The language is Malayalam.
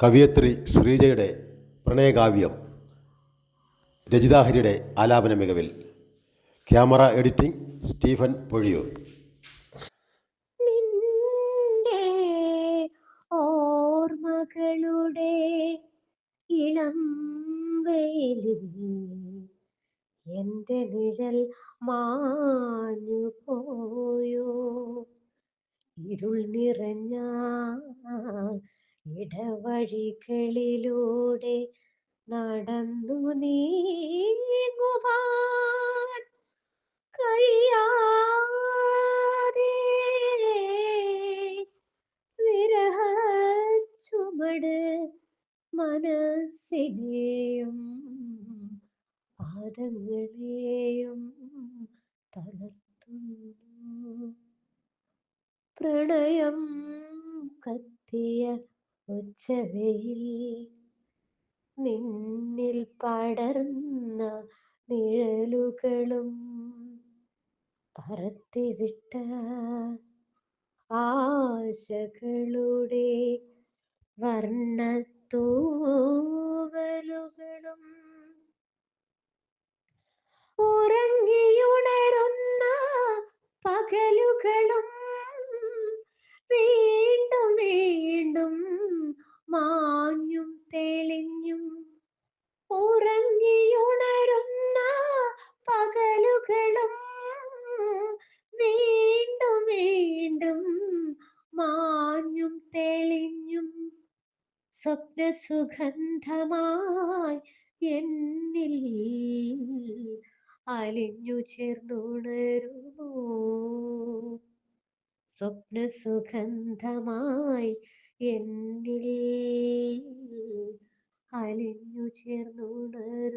കവിയത്രി ശ്രീജയുടെ പ്രണയകാവ്യം രചിതാഹരിയുടെ ആലാപന മികവിൽ ക്യാമറ എഡിറ്റിംഗ് സ്റ്റീഫൻ പൊഴിയൂർ. ഓർമ്മകളുടെ ഇളം വെയിലിൽ എന്റെ നിഴൽ മാഞ്ഞു പോയോ ഇരുൾ നിറഞ്ഞ ഇടവഴികളിലൂടെ നടന്നു നീങ്ങുവാൻ കഴിയാതെ വിരഹ ചുമട് മനസ്സിനെയും പാദങ്ങളെയും തളർത്തുന്നു. പ്രണയം കത്തിയ ഉച്ചവയിൽ നിന്നിൽ പടർന്ന നിഴലുകളും പറത്തിവിട്ട ആശകളുടെ വർണത്തൂവലുകളും ഉറങ്ങിയുണരുന്ന പകലുകളും സ്വപ്ന സുഗന്ധമായി എന്നിൽ അലിഞ്ഞു ചേർന്നുണരുമോ? സ്വപ്നസുഗന്ധമായി എന്നിൽ അലിഞ്ഞു ചേർന്നുണരുമോ?